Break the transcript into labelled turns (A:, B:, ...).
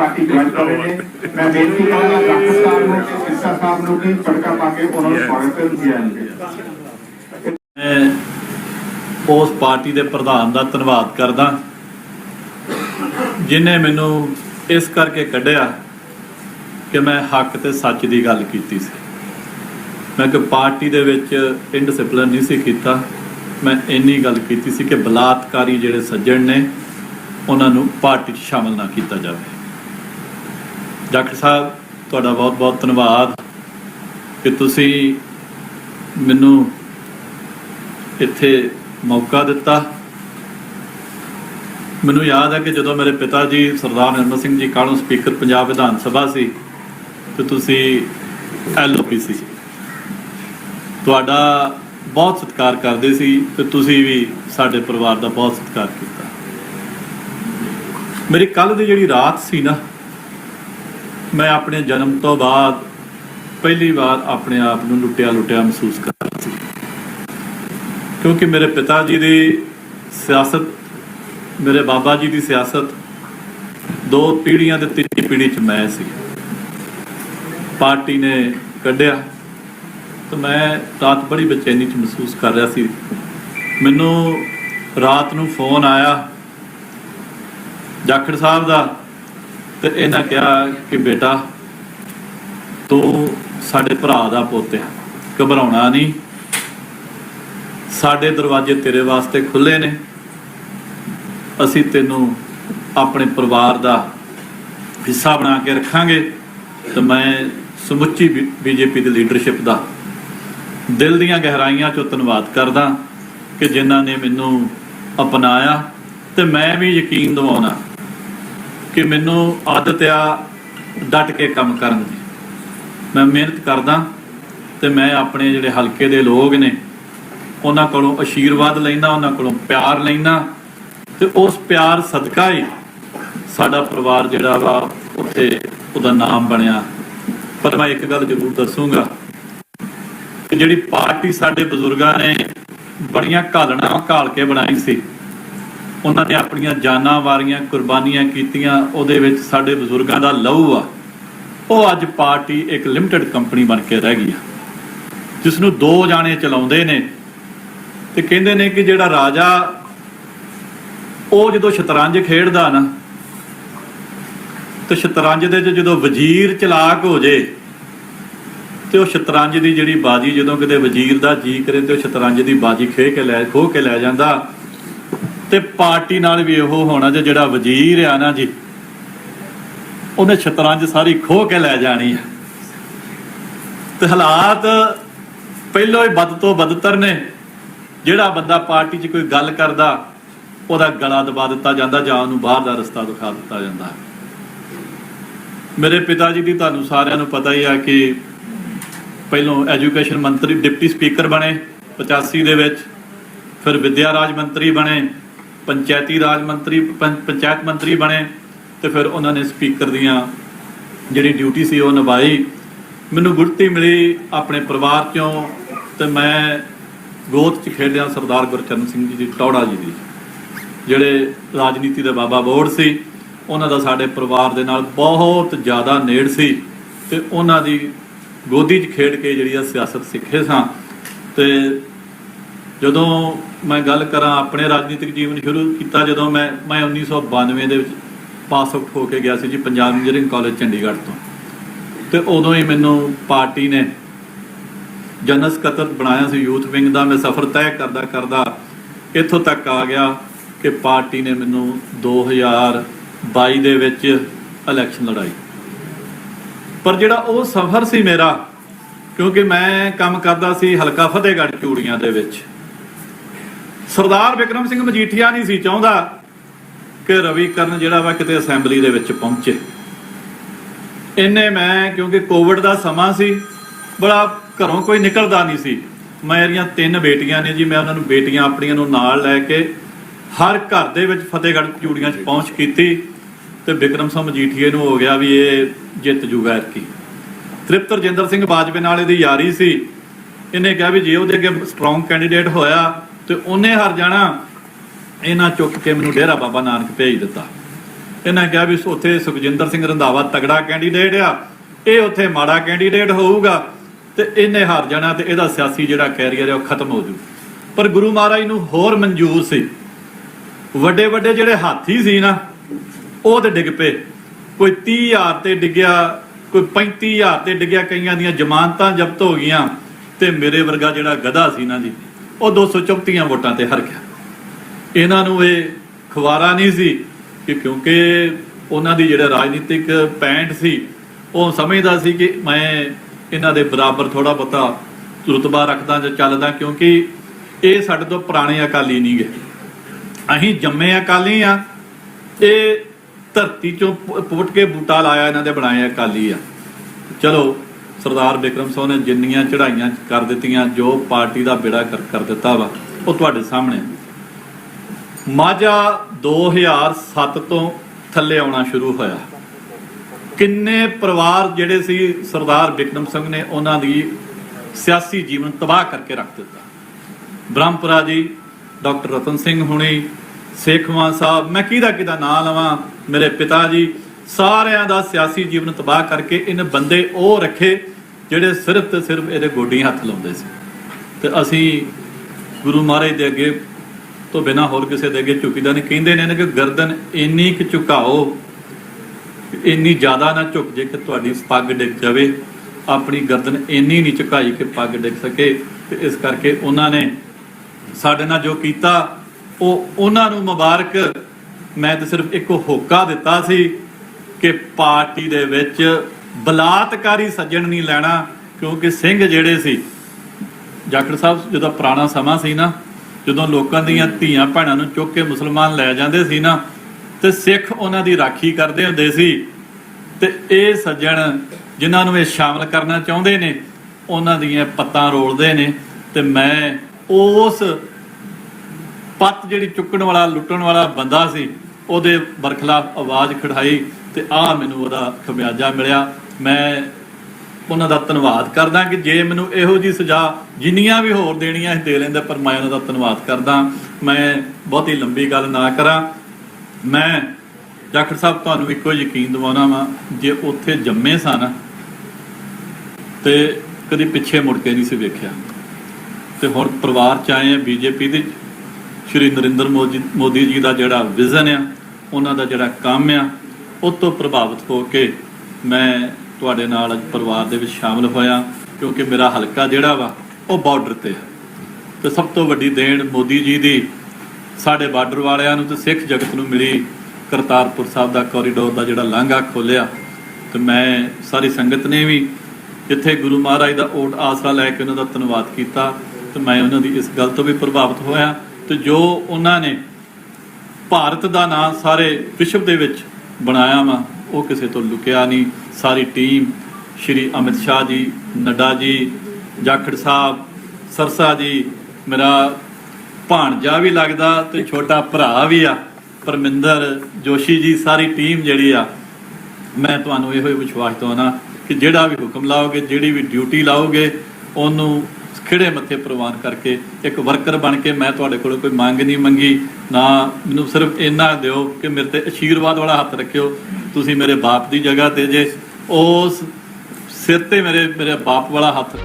A: Party join ਕਰ ਰਹੇ ਨੇ। ਮੈਂ ਬੇਨਤੀ ਕਰਾਂਗਾ ਡਾਕਟਰ ਸਾਹਿਬ ਨੂੰ ਤੇ ਸਾਹਿਬ ਨੂੰ ਕਿ ਪੜਕਾ ਪਾ ਕੇ ਉਹਨਾਂ ਨੂੰ ਸਵਾਗਤ ਕਰਨ ਦੀ ਆਣਗੇ
B: ਉਸ ਪਾਰਟੀ ਦੇ ਪ੍ਰਧਾਨ ਦਾ ਧੰਨਵਾਦ ਕਰਦਾ ਜਿਨੇ ਮੈਨੂੰ ਇਸ ਕਰਕੇ ਕੱਢਿਆ ਕਿ ਮੈਂ ਹੱਕ ਤੇ ਸੱਚ ਦੀ ਗੱਲ ਕੀਤੀ ਸੀ। ਮੈਂ ਕਿ ਪਾਰਟੀ ਦੇ ਵਿੱਚ ਇਨਡਿਸਪਲਿਨ ਨਹੀਂ ਸੀ ਕੀਤਾ ਮੈਂ ਇੰਨੀ ਗੱਲ ਕੀਤੀ ਸੀ ਕਿ ਬਲਾਤਕਾਰੀ ਜਿਹੜੇ ਸੱਜਣ ਨੇ ਉਹਨਾਂ ਨੂੰ ਪਾਰਟੀ 'ਚ ਸ਼ਾਮਲ ਨਾ ਕੀਤਾ ਜਾਵੇ। ਡਾਕਟਰ ਸਾਹਿਬ, ਤੁਹਾਡਾ ਬਹੁਤ ਬਹੁਤ ਧੰਨਵਾਦ ਕਿ ਤੁਸੀਂ ਮੈਨੂੰ ਇੱਥੇ ਮੌਕਾ ਦਿੱਤਾ। ਮੈਨੂੰ ਯਾਦ ਹੈ ਕਿ ਜਦੋਂ ਮੇਰੇ ਪਿਤਾ ਜੀ ਸਰਦਾਰ ਨਿਰਮਲ ਸਿੰਘ ਜੀ ਕਾਲੋਂ ਸਪੀਕਰ ਪੰਜਾਬ ਵਿਧਾਨ ਸਭਾ ਸੀ, ਤੇ ਤੁਸੀਂ ਐਲਓਪੀ ਸੀ। ਤੁਹਾਡਾ ਬਹੁਤ ਸਤਿਕਾਰ ਕਰਦੇ ਸੀ ਤੇ ਤੁਸੀਂ ਵੀ ਸਾਡੇ ਪਰਿਵਾਰ ਦਾ ਬਹੁਤ ਸਤਿਕਾਰ ਕੀਤਾ। ਮੇਰੀ ਕੱਲ ਦੀ ਜਿਹੜੀ ਰਾਤ ਸੀ ਨਾ ਮੈਂ ਆਪਣੇ ਜਨਮ ਤੋਂ ਬਾਅਦ ਪਹਿਲੀ ਵਾਰ ਆਪਣੇ ਆਪ ਨੂੰ ਲੁੱਟਿਆ ਲੁੱਟਿਆ ਮਹਿਸੂਸ ਕਰ ਰਿਹਾ ਸੀ। ਕਿਉਂਕਿ ਮੇਰੇ ਪਿਤਾ ਜੀ ਦੀ ਸਿਆਸਤ, ਮੇਰੇ ਬਾਬਾ ਜੀ ਦੀ ਸਿਆਸਤ ਦੋ ਪੀੜ੍ਹੀਆਂ ਦੇ ਤੀਜੀ ਪੀੜ੍ਹੀ ਚ ਮੈਂ ਸੀ। ਪਾਰਟੀ ਨੇ ਕੱਢਿਆ ਤਾਂ ਮੈਂ ਰਾਤ ਬੜੀ ਬੇਚੈਨੀ ਚ ਮਹਿਸੂਸ ਕਰ ਰਿਹਾ ਸੀ। ਮੈਨੂੰ ਰਾਤ ਨੂੰ ਫੋਨ ਆਇਆ, ਜਾਖੜ ਸਾਹਿਬ ਦਾ ਤੇ ਇਹਨਾਂ ਕਿਹਾ ਕਿ ਬੇਟਾ ਤੂੰ ਸਾਡੇ ਭਰਾ ਦਾ ਪੁੱਤ ਹੈ, ਘਬਰਾਉਣਾ ਨਹੀਂ। ਸਾਡੇ ਦਰਵਾਜ਼ੇ ਤੇਰੇ ਵਾਸਤੇ ਖੁੱਲੇ ਨੇ। ਅਸੀਂ ਤੈਨੂੰ ਆਪਣੇ ਪਰਿਵਾਰ ਦਾ ਹਿੱਸਾ ਬਣਾ ਕੇ ਰੱਖਾਂਗੇ ਤੇ ਮੈਂ ਸਮੁੱਚੀ ਬੀਜੇਪੀ ਦੀ ਲੀਡਰਸ਼ਿਪ ਦਾ ਦਿਲ ਦੀਆਂ ਗਹਿਰਾਈਆਂ ਚੋਂ ਧੰਨਵਾਦ ਕਰਦਾ ਕਿ ਜਿਨ੍ਹਾਂ ਨੇ ਮੈਨੂੰ ਅਪਣਾਇਆ ਤੇ ਮੈਂ ਵੀ ਯਕੀਨ ਦਿਵਾਉਣਾ। ਕਿ ਮੈਨੂੰ ਆਦਤ ਆ ਡਟ ਕੇ ਕੰਮ ਕਰਨ ਦੀ। ਮੈਂ ਮਿਹਨਤ ਕਰਦਾ ਤੇ ਮੈਂ ਆਪਣੇ ਜਿਹੜੇ ਹਲਕੇ ਦੇ ਲੋਕ ਨੇ, ਉਹਨਾਂ ਕੋਲੋਂ ਅਸ਼ੀਰਵਾਦ ਲੈਂਦਾ, ਉਹਨਾਂ ਕੋਲੋਂ ਪਿਆਰ ਲੈਂਦਾ ਤੇ ਉਸ ਪਿਆਰ ਸਦਕਾ ਹੀ ਸਾਡਾ ਪਰਿਵਾਰ ਜਿਹੜਾ ਵਾ ਉੱਥੇ ਉਹਦਾ ਨਾਮ ਬਣਿਆ। ਪਰ ਮੈਂ ਇੱਕ ਗੱਲ ਜ਼ਰੂਰ ਦੱਸੂਗਾ ਕਿ ਜਿਹੜੀ ਪਾਰਟੀ ਸਾਡੇ ਬਜ਼ੁਰਗਾਂ ਨੇ ਬੜੀਆਂ ਘਾਲਣਾ ਘਾਲ ਕੇ ਬਣਾਈ ਸੀ ਉਹਨਾਂ ਨੇ ਆਪਣੀਆਂ ਜਾਨਾਂ ਵਾਰੀਆਂ ਕੁਰਬਾਨੀਆਂ ਕੀਤੀਆਂ, ਉਹਦੇ ਵਿੱਚ ਸਾਡੇ ਬਜ਼ੁਰਗਾਂ ਦਾ ਲਹੂ ਆ। ਉਹ ਅੱਜ ਪਾਰਟੀ ਇੱਕ ਲਿਮਟਿਡ ਕੰਪਨੀ ਬਣ ਕੇ ਰਹਿ ਗਈ ਆ ਜਿਸ ਨੂੰ ਦੋ ਜਾਣੇ ਚਲਾਉਂਦੇ ਨੇ। ਤੇ ਕਹਿੰਦੇ ਨੇ ਕਿ ਜਿਹੜਾ ਰਾਜਾ, ਉਹ ਜਦੋਂ ਸ਼ਤਰੰਜ ਖੇਡਦਾ ਨਾ, ਤੇ ਸ਼ਤਰੰਜ ਦੇ 'ਚ ਜਦੋਂ ਵਜ਼ੀਰ ਚਲਾਕ ਹੋ ਜੇ, ਤੇ ਉਹ ਸ਼ਤਰੰਜ ਦੀ ਜਿਹੜੀ ਬਾਜੀ, ਜਦੋਂ ਕਿਤੇ ਵਜ਼ੀਰ ਦਾ ਜੀ ਕਰੇ, ਤੇ ਉਹ ਸ਼ਤਰੰਜ ਦੀ ਬਾਜੀ ਖੇ ਕੇ ਲੈ ਖੋ ਕੇ ਲੈ ਜਾਂਦਾ। ਤੇ ਪਾਰਟੀ ਨਾਲ ਵੀ ਇਹੋ ਹੋਣਾ ਜੇ ਜਿਹੜਾ ਵਜ਼ੀਰ ਆ ਨਾ ਜੀ, ਉਹਨੇ ਸ਼ਤਰੰਜ ਸਾਰੀ ਖੋਹ ਕੇ ਲੈ ਜਾਣੀ ਹੈ ਤੇ ਹਾਲਾਤ ਪਹਿਲਾਂ ਹੀ ਵੱਧ ਤੋਂ ਬਦਤਰ ਨੇ। ਜਿਹੜਾ ਬੰਦਾ ਪਾਰਟੀ 'ਚ ਕੋਈ ਗੱਲ ਕਰਦਾ, ਉਹਦਾ ਗਲਾ ਦਬਾ ਦਿੱਤਾ ਜਾਂਦਾ, ਜਾਂ ਉਹਨੂੰ ਬਾਹਰ ਦਾ ਰਸਤਾ ਦਿਖਾ ਦਿੱਤਾ ਜਾਂਦਾ। ਮੇਰੇ ਪਿਤਾ ਜੀ ਦੀ ਤੁਹਾਨੂੰ ਸਾਰਿਆਂ ਨੂੰ ਪਤਾ ਹੀ ਆ ਕਿ ਪਹਿਲੋਂ ਐਜੂਕੇਸ਼ਨ ਮੰਤਰੀ, ਡਿਪਟੀ ਸਪੀਕਰ ਬਣੇ 85 ਦੇ ਵਿੱਚ, ਫਿਰ ਵਿਦਿਆ ਰਾਜ ਮੰਤਰੀ ਬਣੇ ਪੰਚਾਇਤੀ ਰਾਜ ਮੰਤਰੀ ਪੰ- ਪੰਚਾਇਤ ਮੰਤਰੀ ਬਣੇ ਤੇ ਫਿਰ ਉਹਨਾਂ ਨੇ ਸਪੀਕਰ ਦੀਆਂ ਜਿਹੜੀ ਡਿਊਟੀ ਸੀ ਉਹ ਨਿਭਾਈ। ਮੈਨੂੰ ਗੁਰਤੀ ਮਿਲੀ ਆਪਣੇ ਪਰਿਵਾਰ ਚੋਂ ਤੇ ਮੈਂ ਗੋਦ ਚ ਖੇਡਿਆ ਸਰਦਾਰ ਗੁਰਚਰਨ ਸਿੰਘ ਜੀ ਦੀ, ਟੌੜਾ ਜੀ ਦੀ, ਜਿਹੜੇ ਰਾਜਨੀਤੀ ਦੇ ਬਾਬਾ ਬੋੜ ਸੀ। ਉਹਨਾਂ ਦਾ ਸਾਡੇ ਪਰਿਵਾਰ ਦੇ ਨਾਲ ਬਹੁਤ ਜ਼ਿਆਦਾ ਨੇੜ ਸੀ ਤੇ ਉਹਨਾਂ ਦੀ ਗੋਦੀ 'ਚ ਖੇਡ ਕੇ ਜਿਹੜੀ ਆ ਸਿਆਸਤ ਸਿੱਖੇ ਸਾਂ ਤੇ ਜਦੋਂ ਮੈਂ ਗੱਲ ਕਰਾਂ ਆਪਣੇ ਰਾਜਨੀਤਿਕ ਜੀਵਨ ਸ਼ੁਰੂ ਕੀਤਾ, ਜਦੋਂ ਮੈਂ ਮੈਂ 1992 ਦੇ ਵਿੱਚ ਪਾਸ ਆਊਟ ਹੋ ਕੇ ਗਿਆ ਸੀ ਜੀ ਪੰਜਾਬ ਇੰਜੀਨੀਅਰਿੰਗ ਕਾਲਜ ਚੰਡੀਗੜ੍ਹ ਤੋਂ। ਤੇ ਉਦੋਂ ਹੀ ਮੈਨੂੰ ਪਾਰਟੀ ਨੇ ਜਨਰਲ ਸਕੱਤਰ ਬਣਾਇਆ ਸੀ, ਯੂਥ ਵਿੰਗ ਦਾ। ਮੈਂ ਸਫ਼ਰ ਤੈਅ ਕਰਦਾ ਕਰਦਾ ਇੱਥੋਂ ਤੱਕ ਆ ਗਿਆ ਕਿ ਪਾਰਟੀ ਨੇ ਮੈਨੂੰ 2022 ਦੇ ਵਿੱਚ ਇਲੈਕਸ਼ਨ ਲੜਾਈ। ਪਰ ਜਿਹੜਾ ਉਹ ਸਫ਼ਰ ਸੀ ਮੇਰਾ, ਕਿਉਂਕਿ ਮੈਂ ਕੰਮ ਕਰਦਾ ਸੀ ਹਲਕਾ ਫਤਿਹਗੜ੍ਹ ਚੂੜੀਆਂ ਦੇ ਵਿੱਚ ਸਰਦਾਰ ਵਿਕਰਮ ਸਿੰਘ ਮਜੀਠੀਆ ਨਹੀਂ ਸੀ ਚਾਹੁੰਦਾ ਕਿ ਰਵੀ ਕਰਨ ਜਿਹੜਾ ਵਾ ਕਿਤੇ ਅਸੈਂਬਲੀ ਦੇ ਵਿੱਚ ਪਹੁੰਚੇ। ਇੰਨੇ ਮੈਂ, ਕਿਉਂਕਿ ਕੋਵਿਡ ਦਾ ਸਮਾਂ ਸੀ, ਬੜਾ ਘਰੋਂ ਕੋਈ ਨਿਕਲਦਾ ਨਹੀਂ ਸੀ। ਮੇਰੀਆਂ ਤਿੰਨ ਬੇਟੀਆਂ ਨੇ ਜੀ, ਮੈਂ ਉਹਨਾਂ ਨੂੰ ਬੇਟੀਆਂ ਆਪਣੀਆਂ ਨੂੰ ਨਾਲ ਲੈ ਕੇ ਹਰ ਘਰ ਦੇ ਵਿੱਚ ਫਤਿਹਗੜ੍ਹ ਚੂੜੀਆਂ 'ਚ ਪਹੁੰਚ ਕੀਤੀ ਤੇ ਵਿਕਰਮ ਸਿੰਘ ਮਜੀਠੀਏ ਨੂੰ ਹੋ ਗਿਆ ਵੀ ਇਹ ਜਿੱਤ ਜੂਗਾ ਕੀ ਤ੍ਰਿਪਤ ਰਜਿੰਦਰ ਸਿੰਘ ਬਾਜਵੇ ਨਾਲ ਇਹਦੀ ਯਾਰੀ ਸੀ। ਇਹਨੇ ਕਿਹਾ ਵੀ ਜੇ ਉਹਦੇ ਅੱਗੇ ਸਟਰੋਂਗ ਕੈਂਡੀਡੇਟ ਹੋਇਆ ਤੇ ਉਹਨੇ ਹਰ ਜਾਣਾ ਇਹਨਾਂ ਚੁੱਕ ਕੇ ਮੈਨੂੰ ਡੇਰਾ ਬਾਬਾ ਨਾਨਕ ਭੇਜ ਦਿੱਤਾ। ਇਹਨਾਂ ਕਿਹਾ ਵੀ ਉੱਥੇ ਸੁਖਜਿੰਦਰ ਸਿੰਘ ਰੰਧਾਵਾ ਤਗੜਾ ਕੈਂਡੀਡੇਟ ਆ, ਇਹ ਉੱਥੇ ਮਾੜਾ ਕੈਂਡੀਡੇਟ ਹੋਊਗਾ ਤੇ ਇਹਨੇ ਹਾਰ ਜਾਣਾ ਤੇ ਇਹਦਾ ਸਿਆਸੀ ਜਿਹੜਾ ਕੈਰੀਅਰ ਹੈ ਉਹ ਖਤਮ ਹੋ ਜੂ। ਪਰ ਗੁਰੂ ਮਹਾਰਾਜ ਨੂੰ ਹੋਰ ਮਨਜ਼ੂਰ ਸੀ। ਵੱਡੇ ਵੱਡੇ ਜਿਹੜੇ ਹਾਥੀ ਸੀ ਨਾ, ਉਹ ਤੇ ਡਿੱਗ ਪਏ। ਕੋਈ 30000 ਤੇ ਡਿੱਗਿਆ, ਕੋਈ 35000 ਤੇ ਡਿੱਗਿਆ, ਕਈਆਂ ਦੀਆਂ ਜ਼ਮਾਨਤਾਂ ਜ਼ਬਤ ਹੋ ਗਈਆਂ ਤੇ ਮੇਰੇ ਵਰਗਾ ਜਿਹੜਾ ਗਧਾ ਸੀ ਨਾ ਜੀ ਉਹ 234 ਵੋਟਾਂ ਤੇ ਹਾਰ ਗਿਆ। ਇਹਨਾਂ ਨੂੰ ਇਹ ਖਵਾਰਾ ਨਹੀਂ ਸੀ ਕਿ ਕਿਉਂਕਿ ਉਹਨਾਂ ਦੀ ਜਿਹੜਾ ਰਾਜਨੀਤਿਕ ਪੈਂਟ ਸੀ, ਉਹ ਸਮਝਦਾ ਸੀ ਕਿ ਮੈਂ ਇਹਨਾਂ ਦੇ ਬਰਾਬਰ ਥੋੜਾ ਬਹੁਤਾ ਰੁਤਬਾ ਰੱਖਦਾ ਜਾਂ ਚੱਲਦਾ ਕਿਉਂਕਿ ਇਹ ਸਾਡੇ ਤੋਂ ਪੁਰਾਣੇ ਅਕਾਲੀ ਨਹੀਂ ਗਏ। ਅਸੀਂ ਜੰਮੇ ਅਕਾਲੀ ਆ, ਇਹ ਧਰਤੀ ਚੋਂ ਪੁੱਟ ਕੇ ਬੂਟਾ ਲਾਇਆ ਇਹਨਾਂ ਦੇ ਬਣਾਏ ਅਕਾਲੀ ਆ। ਚਲੋ ਸਰਦਾਰ ਬਿਕਰਮ ਸਿੰਘ ਨੇ ਜਿੰਨੀਆਂ ਚੜ੍ਹਾਈਆਂ ਕਰ ਦਿੱਤੀਆਂ, ਜੋ ਪਾਰਟੀ ਦਾ ਬੇੜਾ ਕਰ ਕਰ ਦਿੱਤਾ ਵਾ, ਉਹ ਤੁਹਾਡੇ ਸਾਹਮਣੇ ਆ। ਮਾਝਾ 2007 ਤੋਂ ਥੱਲੇ ਆਉਣਾ ਸ਼ੁਰੂ ਹੋਇਆ। ਕਿੰਨੇ ਪਰਿਵਾਰ ਜਿਹੜੇ ਸੀ ਸਰਦਾਰ ਬਿਕਰਮ ਸਿੰਘ ਨੇ ਉਹਨਾਂ ਦੀ ਸਿਆਸੀ ਜੀਵਨ ਤਬਾਹ ਕਰਕੇ ਰੱਖ ਦਿੱਤਾ। ਬ੍ਰਹਮਪੁਰਾ ਜੀ, ਡਾਕਟਰ ਰਤਨ ਸਿੰਘ ਹੁਣੀ ਸੇਖਵਾਂ ਸਾਹਿਬ, ਮੈਂ ਕਿਹਦਾ ਕਿਹਦਾ ਨਾਂ ਲਵਾਂ? ਮੇਰੇ ਪਿਤਾ ਜੀ, ਸਾਰਿਆਂ ਦਾ ਸਿਆਸੀ ਜੀਵਨ ਤਬਾਹ ਕਰਕੇ, ਇਹਨੇ ਬੰਦੇ ਉਹ ਰੱਖੇ ਜਿਹੜੇ ਸਿਰਫ ਤੇ ਸਿਰਫ ਇਹਦੇ ਗੋਡੀ ਹੱਥ ਲਾਉਂਦੇ ਸੀ। ਤੇ ਅਸੀਂ ਗੁਰੂ ਮਹਾਰਾਜ ਦੇ ਅੱਗੇ ਤੋਂ ਬਿਨਾ ਹੋਰ ਕਿਸੇ ਦੇ ਅੱਗੇ ਝੁਕੀਦਾ ਨਹੀਂ। ਕਹਿੰਦੇ ਨੇ ਕਿ ਗਰਦਨ ਇੰਨੀ ਕੁ ਝੁਕਾਓ, ਇੰਨੀ ਜ਼ਿਆਦਾ ਨਾ ਝੁਕ ਜੇ ਕਿ ਤੁਹਾਡੀ ਪੱਗ ਡਿੱਗ ਜਾਵੇ। ਆਪਣੀ ਗਰਦਨ ਇੰਨੀ ਨਹੀਂ ਝੁਕਾਈ ਕਿ ਪੱਗ ਡਿੱਗ ਸਕੇ। ਤੇ ਇਸ ਕਰਕੇ ਉਹਨਾਂ ਨੇ ਸਾਡੇ ਨਾਲ ਜੋ ਕੀਤਾ, ਉਹ ਉਹਨਾਂ ਨੂੰ ਮੁਬਾਰਕ। ਮੈਂ ਤਾਂ ਸਿਰਫ ਇੱਕ ਹੋਕਾ ਦਿੱਤਾ ਸੀ ਕਿ ਪਾਰਟੀ ਦੇ ਵਿੱਚ ਬਲਾਤਕਾਰੀ ਸੱਜਣ ਨਹੀਂ ਲੈਣਾ, ਕਿਉਂਕਿ ਸਿੰਘ ਜਿਹੜੇ ਸੀ, ਜਾਖੜ ਸਾਹਿਬ ਜਦੋਂ ਪੁਰਾਣਾ ਸਮਾਂ ਸੀ ਨਾ, ਜਦੋਂ ਲੋਕਾਂ ਦੀਆਂ ਧੀਆਂ ਭੈਣਾਂ ਨੂੰ ਚੁੱਕ ਕੇ ਮੁਸਲਮਾਨ ਲੈ ਜਾਂਦੇ ਸੀ ਨਾ, ਤੇ ਸਿੱਖ ਉਹਨਾਂ ਦੀ ਰਾਖੀ ਕਰਦੇ ਹੁੰਦੇ ਸੀ, ਤੇ ਇਹ ਸੱਜਣ ਜਿਨ੍ਹਾਂ ਨੂੰ ਇਹ ਸ਼ਾਮਲ ਕਰਨਾ ਚਾਹੁੰਦੇ ਨੇ, ਉਹਨਾਂ ਦੀਆਂ ਪੱਤਾਂ ਰੋਲਦੇ ਨੇ, ਤੇ ਮੈਂ ਉਸ ਪੱਤ ਜਿਹੜੀ ਚੁੱਕਣ ਵਾਲਾ, ਲੁੱਟਣ ਵਾਲਾ ਬੰਦਾ ਸੀ, ਉਹਦੇ ਬਰਖਲਾਫ ਆਵਾਜ਼ ਖੜਾਈ ਤੇ ਆ ਮੈਨੂੰ ਉਹਦਾ ਖਮਿਆਜਾ ਮਿਲਿਆ। ਮੈਂ ਉਹਨਾਂ ਦਾ ਧੰਨਵਾਦ ਕਰਦਾ ਕਿ ਜੇ ਮੈਨੂੰ ਇਹੋ ਜੀ ਸਜ਼ਾ ਜਿੰਨੀਆਂ ਵੀ ਹੋਰ ਦੇਣੀਆਂ ਸੀ ਦੇ ਲੈਂਦਾ, ਪਰ ਮੈਂ ਉਹਨਾਂ ਦਾ ਧੰਨਵਾਦ ਕਰਦਾ। ਮੈਂ ਬਹੁਤੀ ਲੰਬੀ ਗੱਲ ਨਾ ਕਰਾਂ। ਮੈਂ ਜਾਖੜ ਸਾਹਿਬ, ਤੁਹਾਨੂੰ ਇੱਕੋ ਯਕੀਨ ਦਿਵਾਉਣਾ ਵਾ, ਜੇ ਉੱਥੇ ਜੰਮੇ ਸਨ ਤੇ ਕਦੀ ਪਿੱਛੇ ਮੁੜ ਕੇ ਨਹੀਂ ਸੀ ਵੇਖਿਆ। ਤੇ ਹੁਣ ਪਰਿਵਾਰ ਚ ਆਏ ਆ, ਬੀਜੇਪੀ ਦੇ ਸ਼੍ਰੀ ਨਰਿੰਦਰ ਮੋਦੀ ਮੋਦੀ ਜੀ ਦਾ ਜਿਹੜਾ ਵਿਜ਼ਨ ਆ, ਉਹਨਾਂ ਦਾ ਜਿਹੜਾ ਕੰਮ ਆ ਉਹ ਤੋਂ ਪ੍ਰਭਾਵਿਤ ਹੋ ਕੇ ਮੈਂ ਤੁਹਾਡੇ ਨਾਲ ਅੱਜ ਪਰਿਵਾਰ ਦੇ ਵਿੱਚ ਸ਼ਾਮਲ ਹੋਇਆ, ਕਿਉਂਕਿ ਮੇਰਾ ਹਲਕਾ ਜਿਹੜਾ ਵਾ, ਉਹ ਬਾਰਡਰ ਤੇ ਹੈ। ਤੇ ਸਭ ਤੋਂ ਵੱਡੀ ਦੇਣ ਮੋਦੀ ਜੀ ਦੀ ਸਾਡੇ ਬਾਰਡਰ ਵਾਲਿਆਂ ਨੂੰ ਤੇ ਸਿੱਖ ਜਗਤ ਨੂੰ ਮਿਲੀ ਕਰਤਾਰਪੁਰ ਸਾਹਿਬ ਦਾ ਕੋਰੀਡੋਰ ਦਾ ਜਿਹੜਾ ਲਾਂਘਾ ਖੋਲਿਆ ਤੇ ਮੈਂ, ਸਾਰੀ ਸੰਗਤ ਨੇ ਵੀ ਜਿੱਥੇ ਗੁਰੂ ਮਹਾਰਾਜ ਦਾ ਓਟ ਆਸਰਾ ਲੈ ਕੇ ਉਹਨਾਂ ਦਾ ਧੰਨਵਾਦ ਕੀਤਾ ਤੇ ਮੈਂ ਉਹਨਾਂ ਦੀ ਇਸ ਗੱਲ ਤੋਂ ਵੀ ਪ੍ਰਭਾਵਿਤ ਹੋਇਆ। ਤੇ ਜੋ ਉਹਨਾਂ ਨੇ ਭਾਰਤ ਦਾ ਨਾਂ ਸਾਰੇ ਵਿਸ਼ਵ ਦੇ ਵਿੱਚ ਬਣਾਇਆ ਵਾ। ਉਹ ਕਿਸੇ ਤੋਂ ਲੁਕਿਆ ਨਹੀਂ। ਸਾਰੀ ਟੀਮ, ਸ਼੍ਰੀ ਅਮਿਤ ਸ਼ਾਹ ਜੀ, ਨੱਡਾ ਜੀ, ਜਾਖੜ ਸਾਹਿਬ, ਸਰਸਾ ਜੀ, ਮੇਰਾ ਭਾਣਜਾ ਵੀ ਲੱਗਦਾ ਤੇ ਛੋਟਾ ਭਰਾ ਵੀ ਆ, ਪਰਮਿੰਦਰ, ਜੋਸ਼ੀ ਜੀ, ਸਾਰੀ ਟੀਮ ਜਿਹੜੀ ਆ। ਮੈਂ ਤੁਹਾਨੂੰ ਇਹੋ ਹੀ ਵਿਸ਼ਵਾਸ ਦਵਾਉਣਾ ਕਿ ਜਿਹੜਾ ਵੀ ਹੁਕਮ ਲਾਓਗੇ, ਜਿਹੜੀ ਵੀ ਡਿਊਟੀ ਲਾਓਗੇ, ਉਹਨੂੰ ਖਿੜੇ ਮੱਥੇ ਪ੍ਰਵਾਨ ਕਰਕੇ ਇੱਕ ਵਰਕਰ ਬਣ ਕੇ ਮੈਂ ਤੁਹਾਡੇ ਕੋਲੋਂ ਕੋਈ ਮੰਗ ਨਹੀਂ ਮੰਗੀ, ਨਾ ਮੈਨੂੰ ਸਿਰਫ ਇੰਨਾ ਦਿਓ ਕਿ ਮੇਰੇ ਤੇ ਅਸ਼ੀਰਵਾਦ ਵਾਲਾ ਹੱਥ ਰੱਖਿਓ। ਤੁਸੀਂ ਮੇਰੇ ਬਾਪ ਦੀ ਜਗ੍ਹਾ ਤੇ ਜੇ ਉਸ ਸਿਰ ਤੇ ਮੇਰੇ ਮੇਰੇ ਬਾਪ ਵਾਲਾ ਹੱਥ